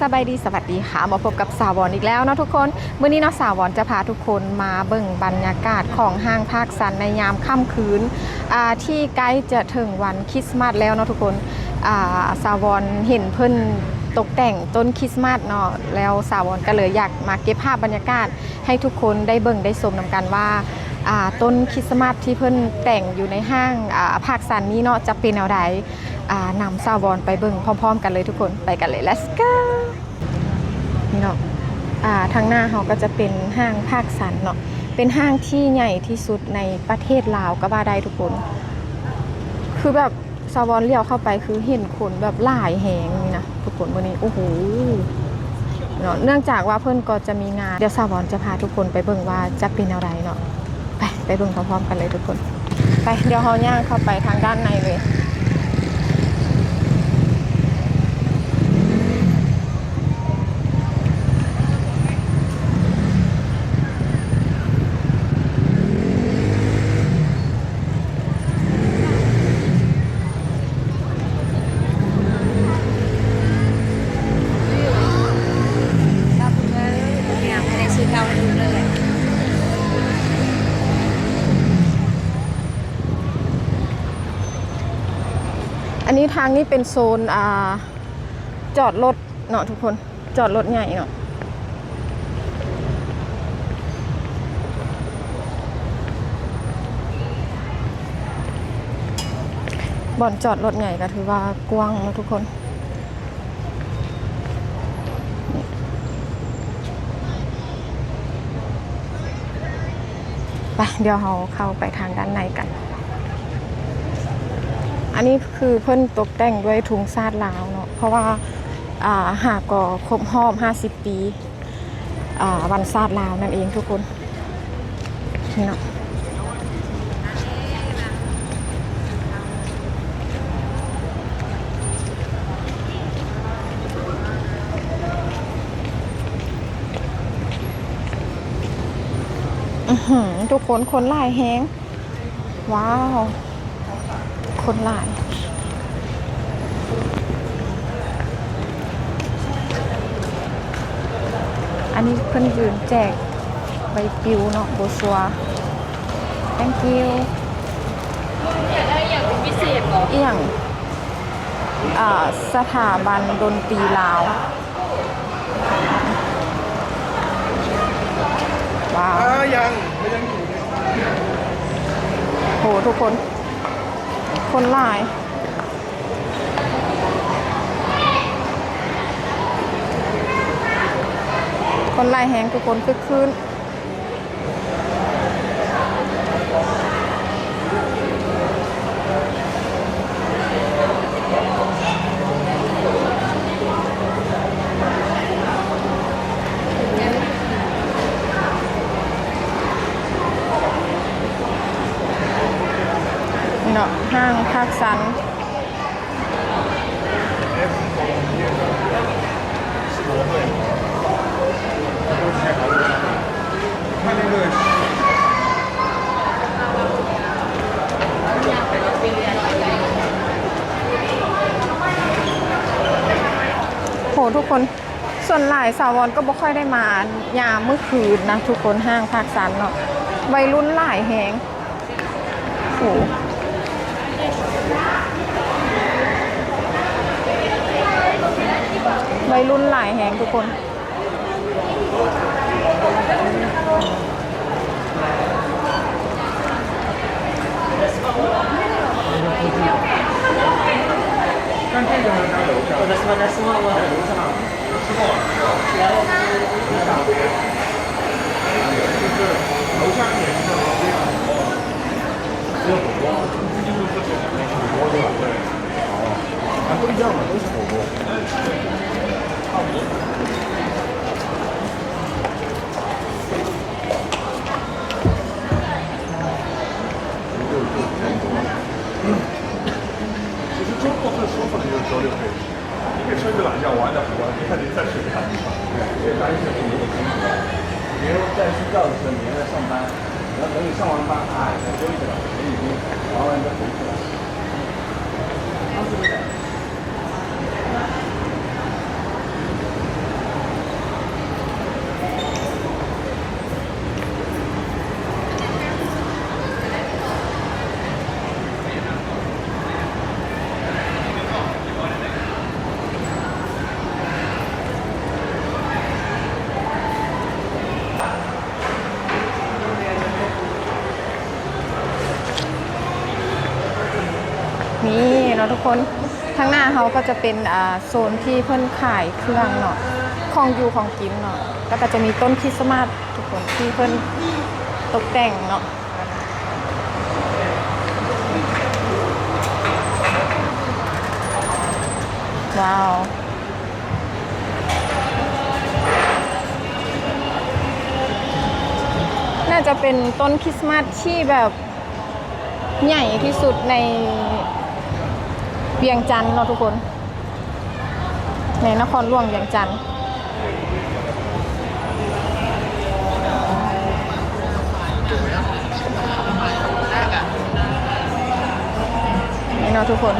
สบายดีสวัสดีค่ะมาพบกับสาวอนอีกแล้วเนาะทุกคนเมื่อนี้เนาะสาวอนจะพาทุกคนมาเบิ่งบรรยากาศของห้างภาคสันในยามค่ำคืนที่ใกล้จะถึงวันคริสต์มาสแล้วเนาะทุกคนาสาวอนเห็นเพิ่นตกแต่งต้นคริสต์มาสเนาะแล้วสาวอนก็เลยอยากมาเก็บภาพบรรยากาศให้ทุกคนได้เบิ่งได้ชมนำกันว่าต้นคริสต์มาสที่เพิ่นแต่งอยู่ในห้างาภาคสันนี้เนาะจะเป็นแนวใด นำซาวบอนไปเบิ่งพร้อม ๆ กันเลยทุกคนไปกันเลย let's go นี่เนาะอ่าทางหน้าเขาก็จะเป็นห้างภาคสันเนาะเป็นห้างที่ใหญ่ที่สุดในประเทศลาวก็ว่าได้ทุกคน คือแบบซาวบอนเลี้ยวเข้าไปคือเห็นคนแบบหลายแหงนี่นะทุกคนวันนี้โอ้โหเนาะเนื่องจากว่าเพื่อนก็จะมีงานเดี๋ยวซาวบอนจะพาทุกคนไปเบิ่งว่าจะเป็นอะไรเนาะไปไปเบิ่งพร้อมๆกันเลยทุกคน ไปเดี๋ยวเขาย่างเข้าไปทางด้านในเลย เราเพิ่งเลยเนี่ยไม่ได้ซื้อข้าวให้ดูเลย อั นี้ทางนี้เป็นโซนอ่าจอดรถเนาะทุกคนจอดรถใหญ่เนาะบ่อนจอดรถใหญ่ก็ถือว่ากว้างนาะทุกคนไปเดี๋ยวเราเข้าไปทางด้านในกัน อันนี้คือเพิ่นตกแต่งด้วยทุงซาดลาวเนาะเพราะว่าอ่าหากก็ครบรอบ 50 ปีอ่าวันซาดลาวนั่นเองทุกคนนี่เนาะทุกคนคนหลายแฮงว้าว คนหลายอันนี้เพิ่นยืนแจกใบปลิวเนาะโบชัว thank you อยากได้อย่างเป็นพิเศษเหรอเอี่ยงอ่าสถาบันดนตรีลาว ว้าวอ่ายังไม่ยังอยู่เนี่ยโหทุกคน คนหลายคนหลายแหงทุกคนคึกคืน ส่วนหลายสาวรก็บ่ค่อยได้มายามเมื่อคืนนะทุกคนห้างภาคสันเนาะวัยรุ่นหลายแหงโหวัยรุ่นหลายแหงทุกคน 看这个呢，在 都一样的，都是火锅，差不多。 นาะทุกคนข้างหน้าเขาก็จะเป็นอ่าโซนที่เพิ่นขายเครื่องเนาะของอยู่ของกินเนาะแล้วก็จะมีต้นคริสต์มาสทุกคนที่เพิ่นตกแต่งเนาะว้าวน่าจะเป็นต้นคริสต์มาสที่แบบใหญ่ที่สุดใน เวียงจันทร์เนาะทุกคนในนครหลวงเวียงจันทร์นี่เนาะทุกคน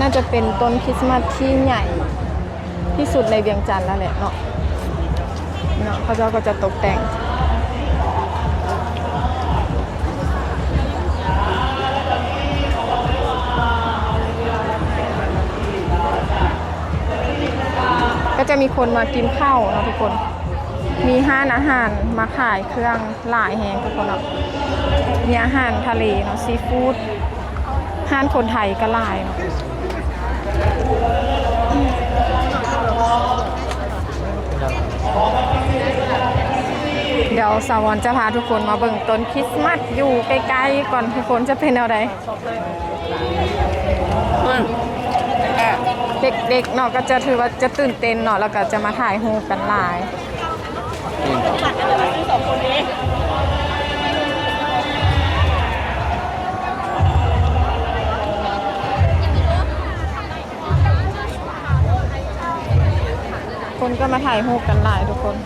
น่าจะเป็นต้นคริสต์มาสที่ใหญ่ที่สุดในเวียงจันทร์แล้วแหละเนาะเนาะเขาจ้าก็จะตกแต่ง จะมีคนมากินข้าวเนาะทุกคน มีห้านอาหารมาขายเครื่องหลายแหงทุกคนเนาะมีอาหารทะเลเนาะซีฟู้ดห้านคนไทยก็หลายเนาะเดี๋ยวสาวรจะพาทุกคนมาเบิ่งต้นคริสต์มาสอยู่ใกล้ๆก่อนทุกคนจะเป็นแนวใด เด็กๆเนาะก็จะถือว่าจะตื่นเต้นเนาะแล้วก็จะมาถ่ายรูปกันหลายคนก็มาถ่ายรูปกันหลายทุกคน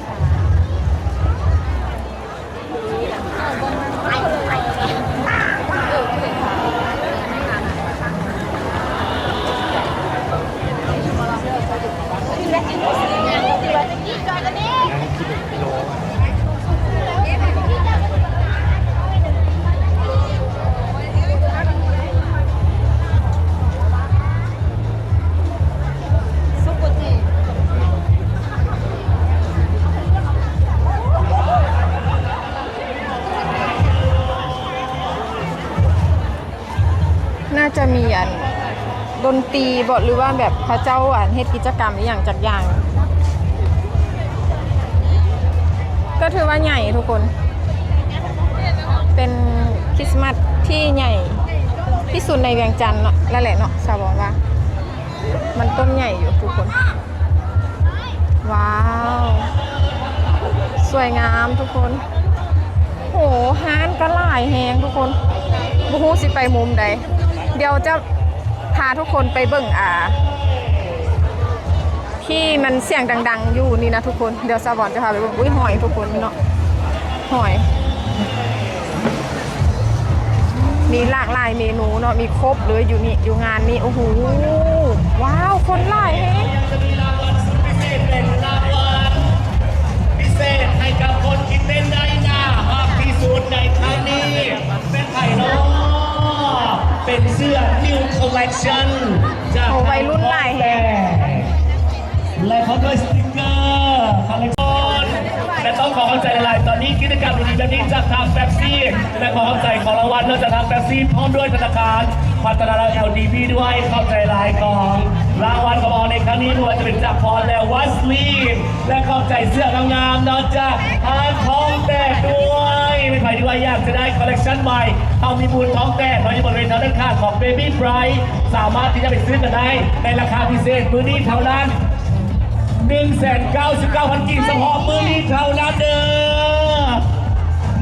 ตีบทหรือว่าแบบพระเจ้าอันเฮ็ดกิจกรรมอหย่างจากอย่าง ก็ถือว่าใหญ่ทุกคน เป็นคริสต์มาสที่ใหญ่ที่สุดในเวียงจันทร์เนาะแล้วแหละเนาะชาวบอกว่า มันต้นใหญ่อยู่ทุกคน ว้าว สวยงามทุกคน โหฮานก็หลายแฮงทุกคนบูฮูสิไปมุมใด เดี๋ยวจะาทุกคนไปเบิ่งอ่า ที่มันเสียงดัง ๆ อยู่นี่นะทุกคน เดี๋ยวสาวบอนจะพาไปเบิ่งอุ้ยหอยทุกคนเนาะหอย มีหลากหลายเมนูเนาะมีครบเลยอยู่นี่อยู่งานนี้โอ้โหว้าวคนหลายแฮะให้กับคนที่เต้นได้หน้ามากที่สุดในครั้งนี้เป็นไผ่น้อ เป็นเสื้อ New Collection จากโอ้วัยรุ่นหลายแฮะและเขาด้วยสติกเกอร์คอลเลกชันและต้องขอเข้าใจอะไรตอนนี้กิจกรรมดีๆแบบนี้จากทางแป๊บซี่และขอเข้าใจของรางวัลเนื่องจากทางแป๊บซี่พร้อมด้วยธนาคารพัฒนา LDB ด้วยเข้าใจลายกองรางวัลของเราในครั้งนี้ไม่ว่าจะเป็นจากพรและวัสลีนและเข้าใจเสื้องามๆนอกจากทางทองแตกด้วย ไม่ใครที่ว่ายากจะได้คอลเลกชันใหม่เอามีมูลทองแตกเราจะบริเวณทางด้านข้างของ Baby Bright สามารถที่จะไปซื้อกันได้ในราคาพิเศษมือนี้เท่านั้นหนึ่งแสนเก้าสิบเก้าพันกีบเฉพาะมือนี้เท่านั้นเด้อ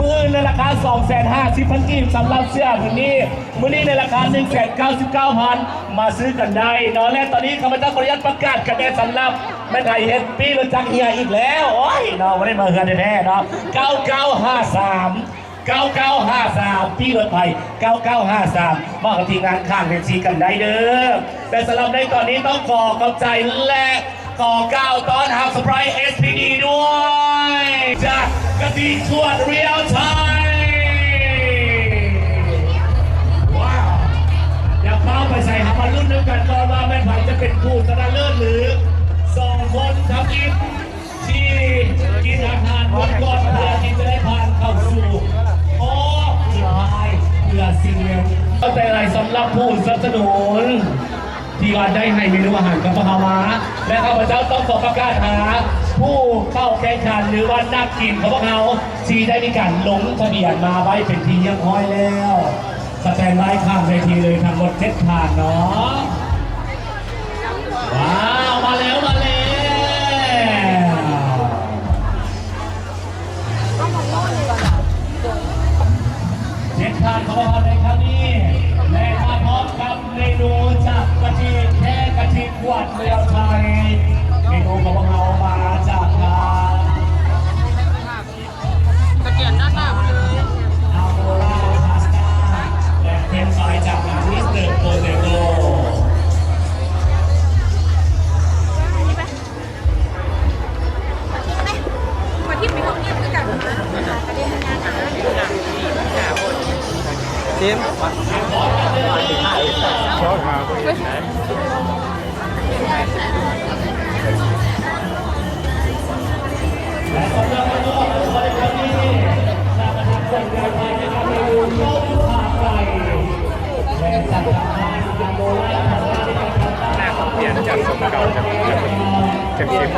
มือในราคา2องแสนห้าสิบพันกีบสำหรับเสื้อมือนี้ มือนี้ในราคา1นึ่งแสนเก้าสิบเก้าพันมาซื้อกันได้นอะและตอนนี้ข้าพเจ้าขออนุญาตประกาศกันแน่สำหรับแม่ไทยเฮดปี้รถจักรเฮียอีกแล้ว โอ้ยเนาะไม่ได้มาเฮือนแน่ๆเนาะ9953 9953 พี่รถไฟ9953มากับทีมงานข้างเวทีกันได้เด้อแต่สำหรับในตอนนี้ต้องขอขอบใจและ ขอก้าตอนรับสปราย SPD ด้วยจากกะทิขวดเรียลไทม์ว้าวเดี๋ยวเข้าไปใส่หามารุ่นนึงกันก่อนว่าแม่ไผ่จะเป็นผู้ชนะเลิศหรือสองคนทำกินที่กินอาหารบนก่อนเพื่อที่จะได้ผ่านเข้าสู่โอ้สุดท้ายเพื่อสิ่งเร็วเข้าใจอะไรสำหรับผู้สนับสนุน ที่ว่าได้ให้เมนูอาหารกับพะาวาและข้าพเจ้าต้องขอประกาศหา ผู้เข้าแข่งขันหรือว่านักกินของพวกเขาที่ได้มีการลงทะเบียนมาไว้เป็นที่เรียบร้อยแล้วสแตนไว้ข้างเวทีเลยทั้งหมดเจ็ดผ่านเนาะว้าวมาแล้วมาแล้วเจ็ดผ่านของพวกเราในครั้งนี้ วัดเมืองไทยเมนูของเรามาจากทางตะเกียบด้านหน้าเลยอัลโบราพาสต้าและเฟรนช์ฟรายจากร้านมิสเตอร์โปเตโต้มาที่มีห้องเงียบด้วยกันนะประเด็นงานอาหารชอบมา หรับเมนูของเราในครั้งนี้จากทางคนงานไทยนะครับเมนูต้มขาไก่และจากทางอัลโบราพาสต้าที่เนี่ยนจากสมเก่าจากเข็มชิม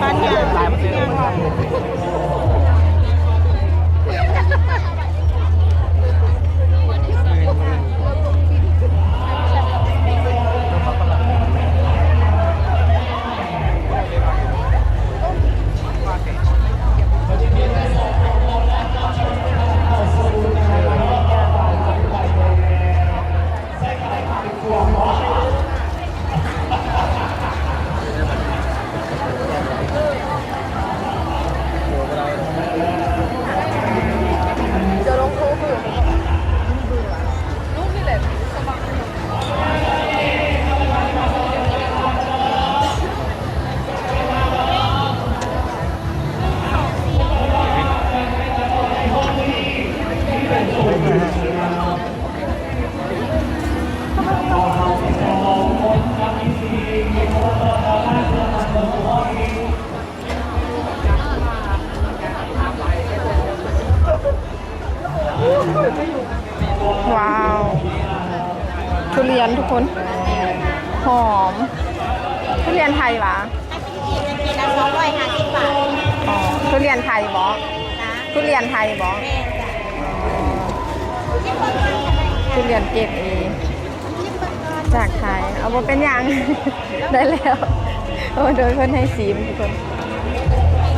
ปัญญาลายมันยัง ทุเรียนเกรดเอจากไทยเอามาเป็นอย่าง ได้แล้ว โอ้โดยเพื่อนให้ซีมทุกคน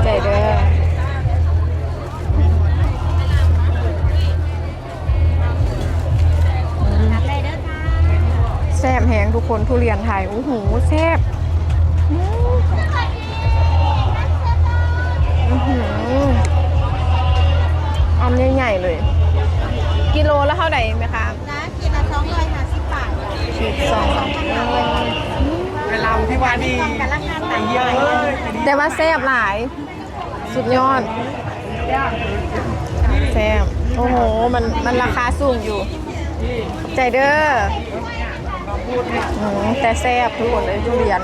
ใจเด้อแซ่บแหงทุกคนทุเรียนไทยโอ้โหแซ่บอันใหญ่ๆเลย กิโลและเท่าไหร่ไหมคะ นะกินละสองร้อยห้าสิบบาท ขีดสองเวลาที่ว่าดีกันราคาต่เยอะเลยแต่ว่าแซ่บหลาย สุดยอดแซ่บโอ้โห มันมันราคาสูงอยู่ ใจเด้อแต่แซ่บทุกคนเลยทุเรียน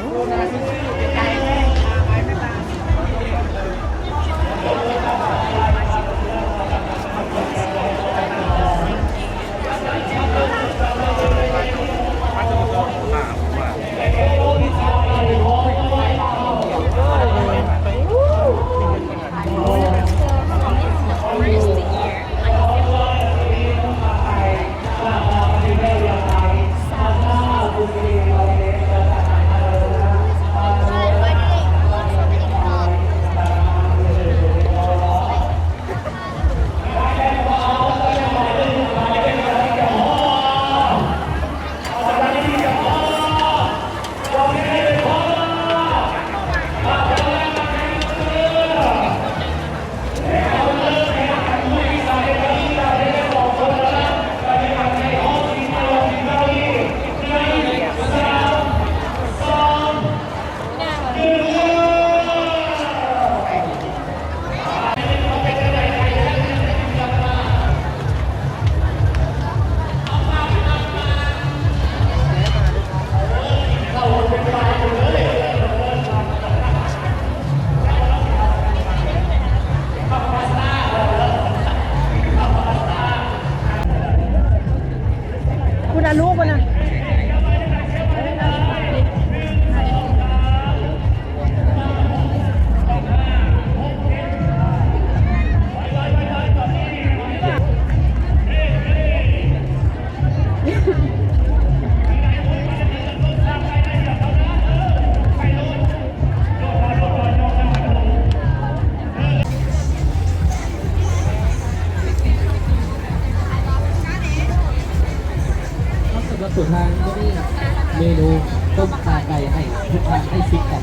ูต้มตาไก่ให้ทุกทางให้ชิมกัน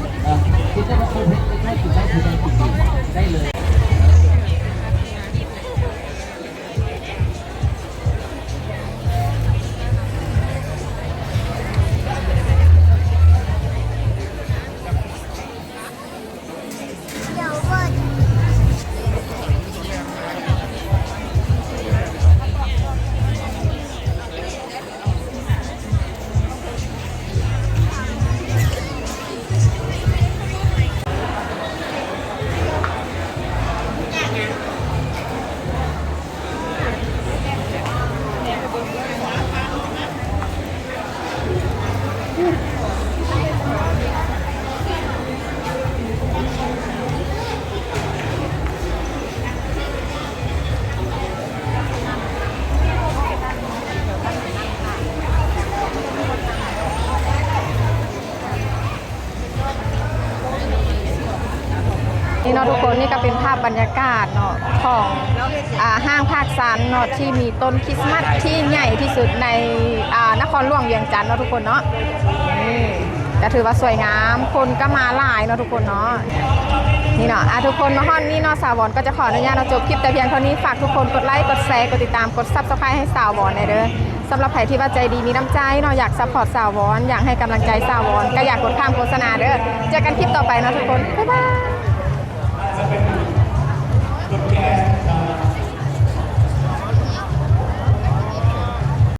คิดได้ว่าเขาเพชรได้กินได้คือได้กินดีได้เลย ห้างภาคซันเนาะที่มีต้นคริสต์มาสที่ใหญ่ที่สุดในนครหลวงเวียงจันทร์เนาะทุกคนเนาะนี่ก็ถือว่าสวยงาม คนก็มาหลายเนาะทุกคนเนาะนี่เนาะอะทุกคนมาฮอนนี่เนาะสาววอนก็จะขออนุญาตเราจบคลิปแต่เพียงเท่านี้ฝากทุกคนกดไลค์กดแชร์กดติดตามกดซับสไครต์ให้สาววอนหน่อยเด้อสำหรับใครที่ว่าใจดีมีน้ำใจเนาะอยากซัพพอร์ตสาววอนอยากให้กำลังใจสาววอนก็อยากกดข้ามโฆษณาเด้อเจอกันคลิปต่อไปเนาะทุกคนบ๊ายบาย